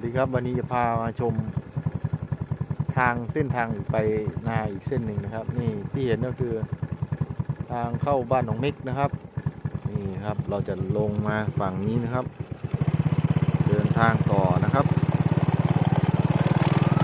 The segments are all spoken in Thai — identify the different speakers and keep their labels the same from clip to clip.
Speaker 1: วัสดีครับวันนี้จะพามาชมทางเส้นทางไปนาอีกเส้นหนึ่งนะครับ นี่ที่เห็นก็คือทางเข้าบ้านหนองม็กนะครับ นี่ครับเราจะลงมาฝั่งนี้นะครับ เดินทางต่อนะครับ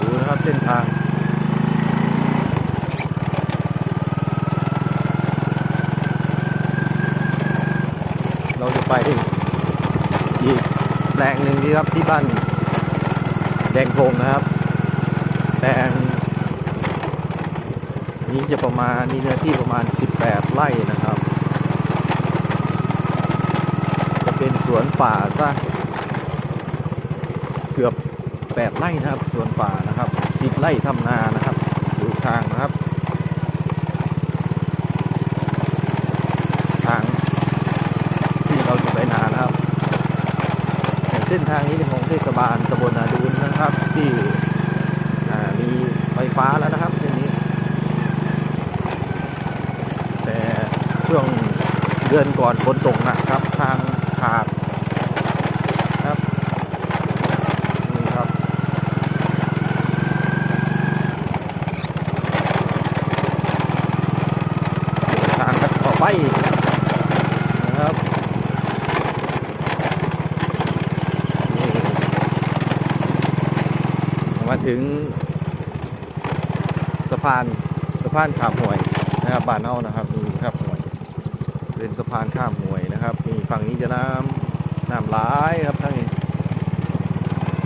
Speaker 1: ดูนะครับเส้นทางเราจะไปอีกแปลงหนึ่งที่ครับที่บ้าน แดงพงนะครับแปลงนี้จะประมาณมีเนื้อที่ประมาณ 18 ไร่นะครับ จะเป็นสวนป่าซะเกือบ 8 ไร่นะครับ สวนป่านะครับ 10 ไร่ทำนานะครับดูทางนะครับ ทาง ที่เราจะไปนานะครับอย่าง เส้นทางนี้เป็นของเทศบาลตำบลนาดูนนะครับ ที่มีไฟฟ้าแล้วนะครับเส้นนี้ แต่ช่วงเดือนก่อนฝนตกหนักครับ ทางขาดครับนี่ครับ ทางกันต่อไปนะครับนี่มา ถึงสะพานสะพานข้ามห้วยนะครับบ้านเฮานะครับนี่ครับห้วยเป็นสะพานข้ามห้วยนะครับนี่ฝั่งนี้จะน้ำน้ำไหลายครับทั้งนี้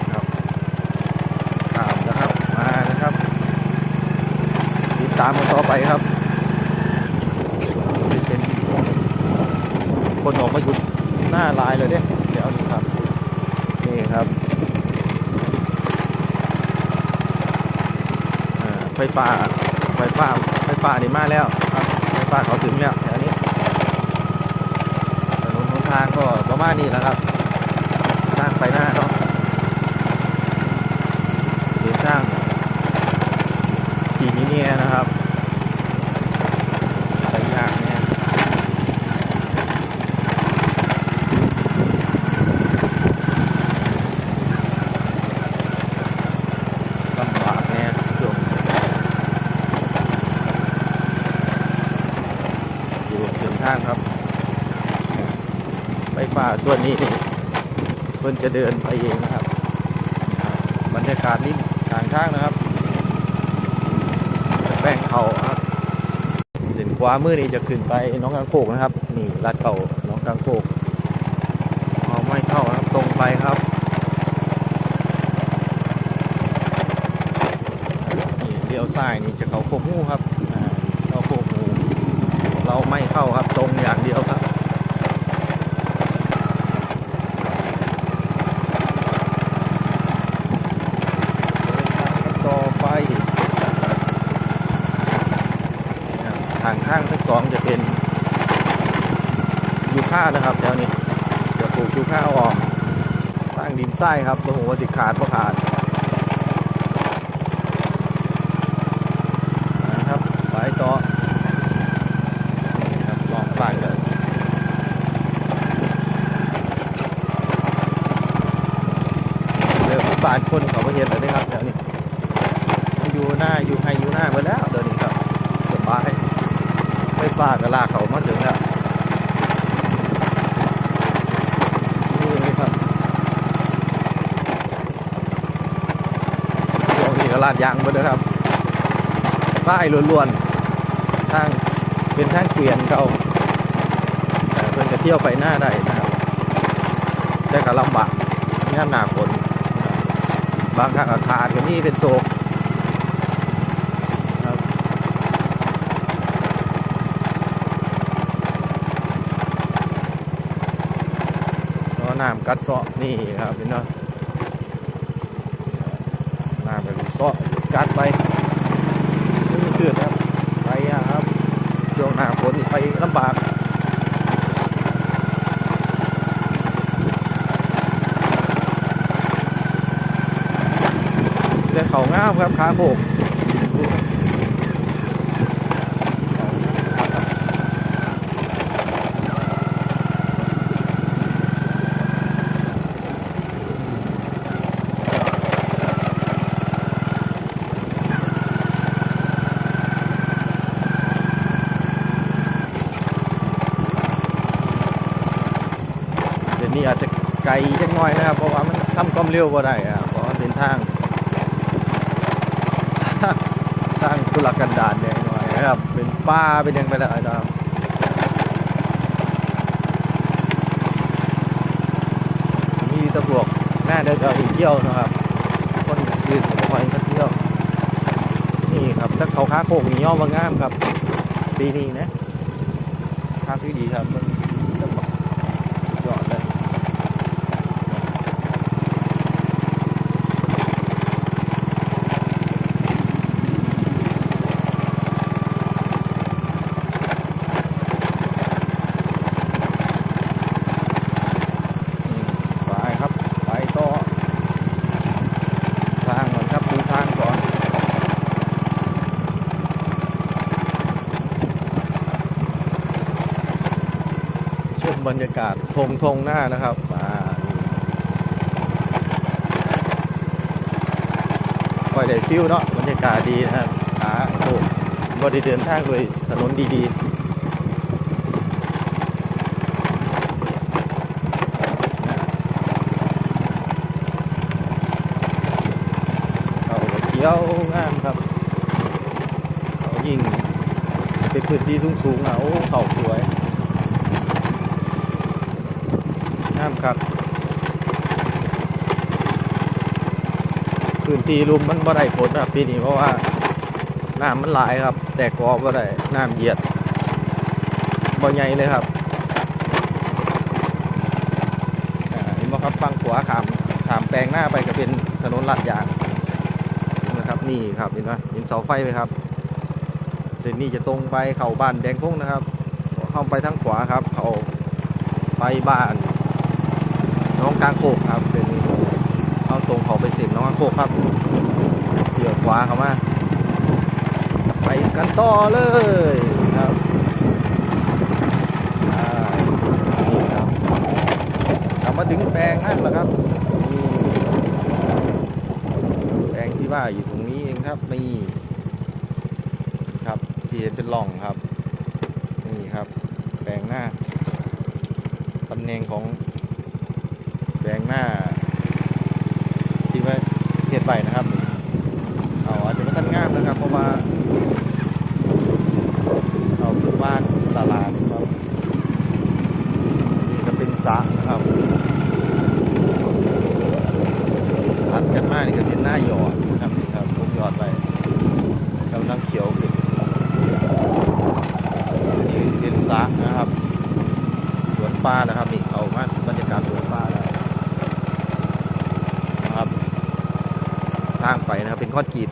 Speaker 1: นะครับข้ามนะครับมานะครับติดตามกันต่อไปครับเป็นคนออกมาหยุดหน้าลายเลยเนี่ยเดี๋ยวดูครับนี่ครับอ่า ไฟฟ้า ไฟฟ้า ไฟฟ้านี่มาแล้วครับไฟฟ้าเขาถึงแล้วแถวนี้ถนนหนทางก็ประมาณนี้แหละครับสร้างไปหน้าเนาะเดี๋ยวสร้างทีนี้เนี่ยนะครับไปยากเนี่ย ลำบากแน่ช่วงอยู่เส้นทางครับ ไฟฟ้าส่วนนี้เพิ่นจะเดินไปเองนะครับ บรรยากาศริมทางทางนะครับ แป้งเขาครับเส้นขวามือนี่จะขึ้นไปน้องกางโคกนะครับ นี่ลาดเก่าน้องกางโคกเอาไม่เข้านะครับตรงไปครับนี่เลี้ยวซ้ายนี่จะเขาโคกงูครับเขาโคกงูเราไม่เข้าครับตรงอย่างเดียวครับต่อไปทาง ข้างทั้งสองจะเป็นยูค่านะครับแถวนี้จะปลูกยูค่าออกตั้างดินทรายครับโอ้โหว่าสิขาดเพราะขาดนะครับไปต่อครับลองฟังเลยเริ่มบานคนเขาไปเห็นแล้วนะครับเดี๋ยวนี้อยู่หน้าอยู่ให้อยู่หน้าไปแล้วเดี๋ยวนี้ ไม่ฟ้ากระลากเขามาถึงแล้วนี่เลยครับช่วงนี้ก็ลาดยางไปเลยครับทรายล้วนๆทางเป็นทางเกวียนเขาแต่เพื่อนจะเที่ยวไปหน้าได้นะครับแต่ก็ลำบากย่ามหนาฝนบางครั้งอาคารก็มีเป็นโศกครับ กัดเซาะนี่ครับพี่น้องน้ำไปเซาะกัดไปนี่คือครับไปอะครับช่วงหน้าฝนไปลำบากแต่เขาง่ามครับขาโบก ไกลจักหน่อยนะครับ เพราะว่ามันทำความเร็วบ่ได้อะเพราะมันเป็นทางทางทุรกันดารเนี่ยหน่อยนะครับ เป็นป่าเป็นยังไปแล้วนะครับมีตะพวกหน้าเดินเอาไปเที่ยวนะครับคนอื่นก็คอยเที่ยวนี่ครับถ้าเขาค้าโคกนี่ย่อมางามครับปีนี้นะค้าที่ดีครับมันจะบอกยอดเลย ไปครับ ไปต่อทางก่อนครับดูทางก่อน ชม บรรยากาศทงทงหน้านะครับค่อยได้ฟิวเนาะบรรยากาศดีนะครับขาโอ้บริเดินทางโดยถนนดีๆเขาเขียวงามครับเขายิงเป็นพื้นที่สูงสูงๆอะโอ้เขาสวย งามครับ พื้นที่รุมมันบ่ได้ผลครับปีนี้เพราะว่าน้ำมันหลายครับ แต่กอบ่ได้น้ำเหยียดบ่ใหญ่เลยครับอ่าเห็นบ่ครับฟังขวาขามขามแปลงหน้าไปก็เป็นถนนลาดยางนะครับนี่ครับเห็นไหมเห็นเสาไฟไหมครับเส้นนี้จะตรงไปเข้าบ้านแดงพุ่งนะครับเข้าไปทางขวาครับ เข้าไปบ้าน น้องกลางโคกครับเส้นเข้าตรงเขาไปเส้นน้องกลางโคกครับเดี๋ยวขวาเข้ามาไปกันต่อเลยครับกลับมาถึงแปลงนั่นแหละครับแปลงที่ว่าอยู่ตรงนี้เองครับนี่ครับที่เห็นเป็นหล่องครับนี่ครับ แปลงหน้าตำแหน่งของ แปลงหน้า ที่ว่าเห็ดใบนะครับ เอาอาจจะไม่ทันงามนะครับเพราะว่าคือบ้านตลาดครับนี่ก็เป็นสระนะครับ ทัดกันมากนี่ก็เป็นหน้าหยอดนะครับนี่ครับผมหยอดไปกำลังเขียวขึ้นนี่เป็นสระนะครับ สวนปลาแล้วครับนี่เอามาสิบรรยากาศสวนปลาแล้วนะครับ ทางไปนะครับเป็นคอนกรีต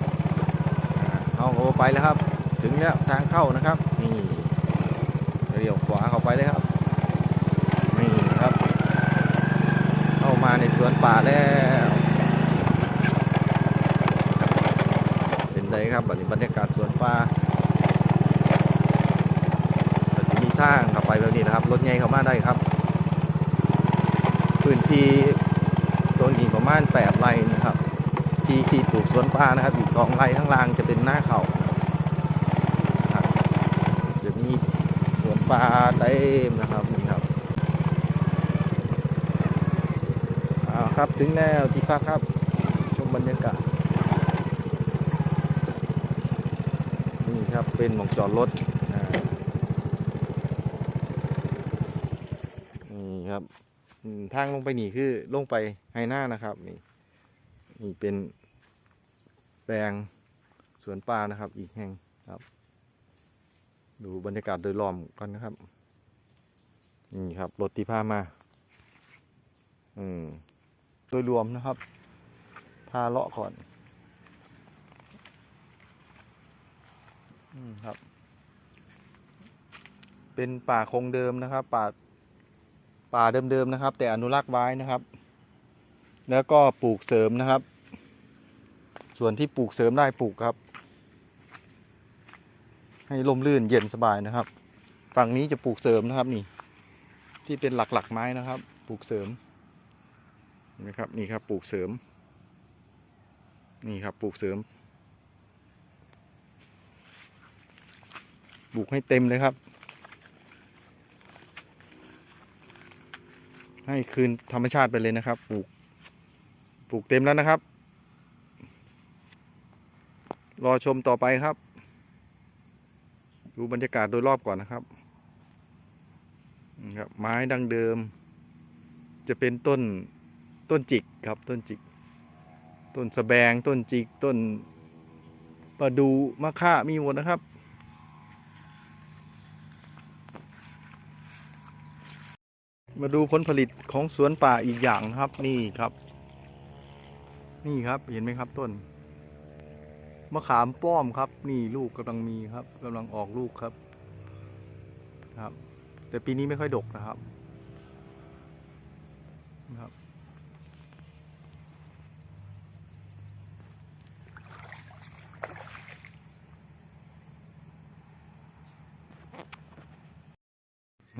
Speaker 1: อ่าเอาเข้าไปแล้วครับ ถึงแล้วทางเข้านะครับนี่ เลี้ยวขวาเข้าไปเลยครับ นี่ครับ เข้ามาในสวนป่าแล้ว เป็นไงครับบัดนี้บรรยากาศสวนป่าจะมีทางเข้าไปแบบนี้นะครับ รถใหญ่เข้ามาได้ครับ พื้นที่ตรงนี้ประมาณ8ไร่นะครับ ที่ที่ปลูกสวนป่านะครับ อีกสองไร่ข้างล่างจะเป็นหน้าเขาครับจะมี ป่าเต็มนะครับนี่ครับเอาครับถึงแล้วที่พักครับ ชมบรรยากาศนี่ครับเป็นหมองจอดรถนี่ครับทางลงไปนี่คือลงไปไฮหน้านะครับนี่นี่เป็นแปลงสวนป่านะครับอีกแห่งครับ ดูบรรยากาศโดยรวมกันนะครับ นี่ครับรถที่พามา อืม โดยรวมนะครับ พาเลาะก่อน อืมครับ เป็นป่าคงเดิมนะครับ ป่า ป่าเดิมๆนะครับ แต่อนุรักษ์ไว้นะครับ แล้วก็ปลูกเสริมนะครับ ส่วนที่ปลูกเสริมได้ปลูกครับ ให้ลมลื่นเย็นสบายนะครับ ฝั่งนี้จะปลูกเสริมนะครับนี่ ที่เป็นหลักๆไม้นะครับ ปลูกเสริมเห็นไหมครับนี่ครับปลูกเสริม นี่ครับปลูกเสริมปลูกให้เต็มเลยครับ ให้คืนธรรมชาติไปเลยนะครับปลูกปลูกเต็มแล้วนะครับ รอชมต่อไปครับ ดูบรรยากาศโดยรอบก่อนนะครับนะครับ ไม้ดังเดิม จะเป็นต้นต้นจิกครับต้นจิก ต้นสะแบงต้นจิกต้นประดูมะค่ามีหมดนะครับมาดูผลผลิตของสวนป่าอีกอย่างนะครับนี่ครับ นี่ครับเห็นไหมครับต้น มะขามป้อมครับ นี่ลูกกำลังมีครับกำลังออกลูกครับครับ แต่ปีนี้ไม่ค่อยดกนะครับนะครับ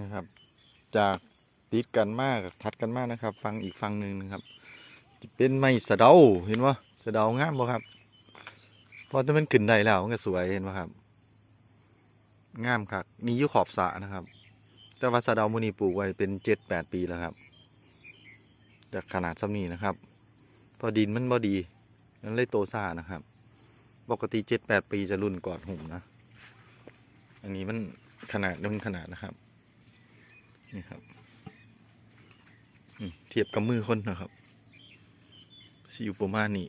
Speaker 1: นะครับ จากติดกันมากทัดกันมากนะครับ ฟังอีกฟังหนึ่งนะครับ เป็นไม้สะเดาเห็นว่าสะเดางามบ่ครับ พอจะมันขึ้นได้แล้วมันก็สวยเห็นไหมครับ งามครับนี่ยุขอบสะนะครับ แต่ว่าสะเดามุนีปลูกไว้เป็นเจ็ดแปดปีแล้วครับจากขนาดซ้ำนี้นะครับ พอดินมันบ่ดีมันเลยโตซ่านะครับ ปกติเจ็ดแปดปีจะรุ่นกอนหุ่มนะ อันนี้มันขนาดนึงขนาดนะครับ นี่ครับเทียบกับมือคนนะครับสิอยู่ประมาณนี้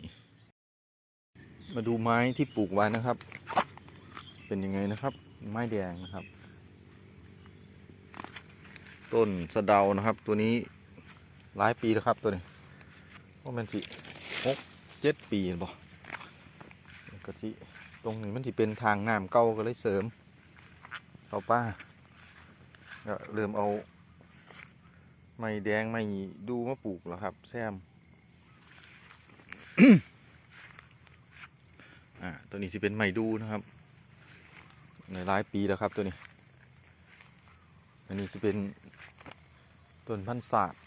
Speaker 1: มาดูไม้ที่ปลูกไว้นะครับ เป็นยังไงนะครับ ไม้แดงนะครับ ต้นสะเดานะครับ ตัวนี้หลายปีแล้วครับตัวนี้ว่ามันสิหกเจ็ดปีบ่ก็สิตรงนี้มันสิเป็นทางน้ำเก่าก็เลยเสริมเอาป้าก็เริ่มเอาไม้แดงไม้ดูมาปลูกแล้วครับ แซม อ่าตัวนี้สิเป็นไม้ดูนะครับในหลายปีแล้วครับตัวนี้ อันนี้สิเป็นต้นพันธุ์ศาสตร์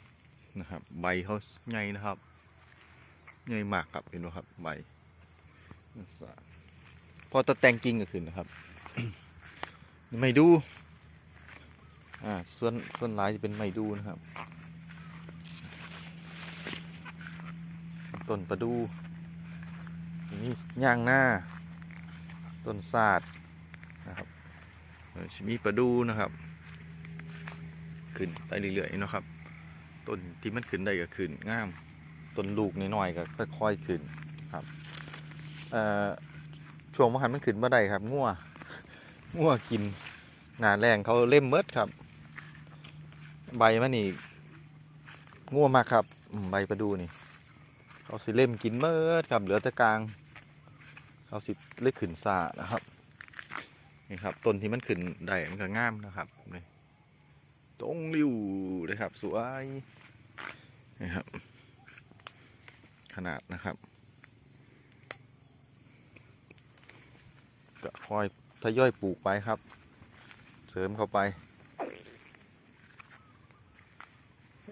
Speaker 1: นะครับ ใบเขาใหญ่นะครับใหญ่มากครับเห็นไหมครับใบพันธุ์ศาสตร์พอตะแตงกิ่งก็ขึ้นนะครับไม้ดูอ่าส่วนส่วนหลายจะเป็นไม้ดูนะครับต้นประดู่ นี่ย่างหน้า ต้นศาสตร์นะครับมีประดูนะครับ ขึ้นไปเรื่อยๆนะครับ ต้นที่มันขึ้นได้ก็ขึ้นง่าม ต้นลูกน้อยๆก็ค่อยๆขึ้นครับช่วงมหันมันขึ้นมาได้ครับงัวงัวกินหนาแรงเขาเล่มเมดครับ ใบมันนี่ง่วมากครับ ใบประดูนี่เขาสิเล่มกินเมดครับ เหลือแต่กลาง เขาสิเล็กขึ้นซานะครับนี่ครับต้นที่มันขึ้นได้มันก็งามนะครับนี่ตรงริ้วเลยครับ สวยนี่ครับ ขนาดนะครับ ก็ค่อยทยอยปลูกไปครับ เสริมเข้าไป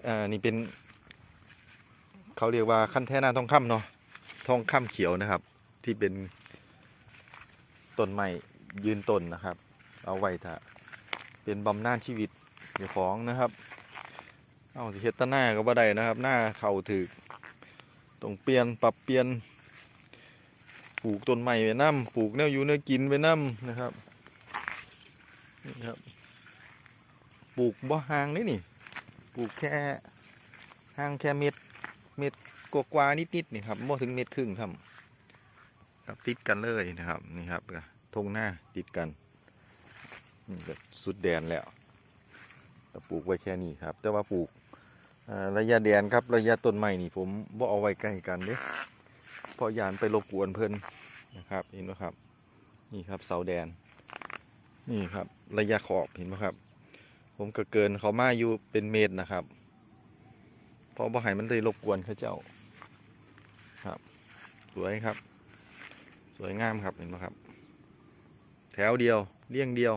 Speaker 1: อ่านี่เป็น เขาเรียกว่าขั้นแท่นาทองคำเนาะทองคำเขียวนะครับ ที่เป็น ต้นไม้ยืนต้นนะครับ เอาไว้ถ้าเป็นบำนาญชีวิตเจ้าของนะครับเอาสิเฮ็ดแตหน้าก็บ่ได้นะครับ หน้าเข่าถึกต้องเปลี่ยนปรับเปลี่ยนปลูกต้นไม้ไว้น้ำปลูกแนวอยู่แนวกินไว้น้ำนะครับนี่ครับปลูกบ่ห่างนี่นี่ปลูกแค่ห่างแค่เม็ดเม็ดกกว่าๆนิดๆนี่ครับบ่ถึงเม็ดครึ่งครับ ครับติดกันเลยนะครับนี่ครับทงหน้าติดกันนี่ก็สุดแดนแล้วปลูกไว้แค่นี้ครับ แต่ว่าปลูกระยะแดนครับระยะต้นไม้นี่ผมบ่เอาไว้ใกล้กันเด้เพราะยานไปรบกวนเพิ่นนะครับเห็นไหมครับ นี่ครับเสาแดน นี่ครับ ระยะขอบเห็นไหมครับ ผมก็เกินเขามาอยู่เป็นเมตรนะครับเพราะบ่ให้มันเลยรบกวนเขาเจ้าครับ สวยครับ สวยงามครับเห็นไหมครับ แถวเดียวเลี่ยงเดียว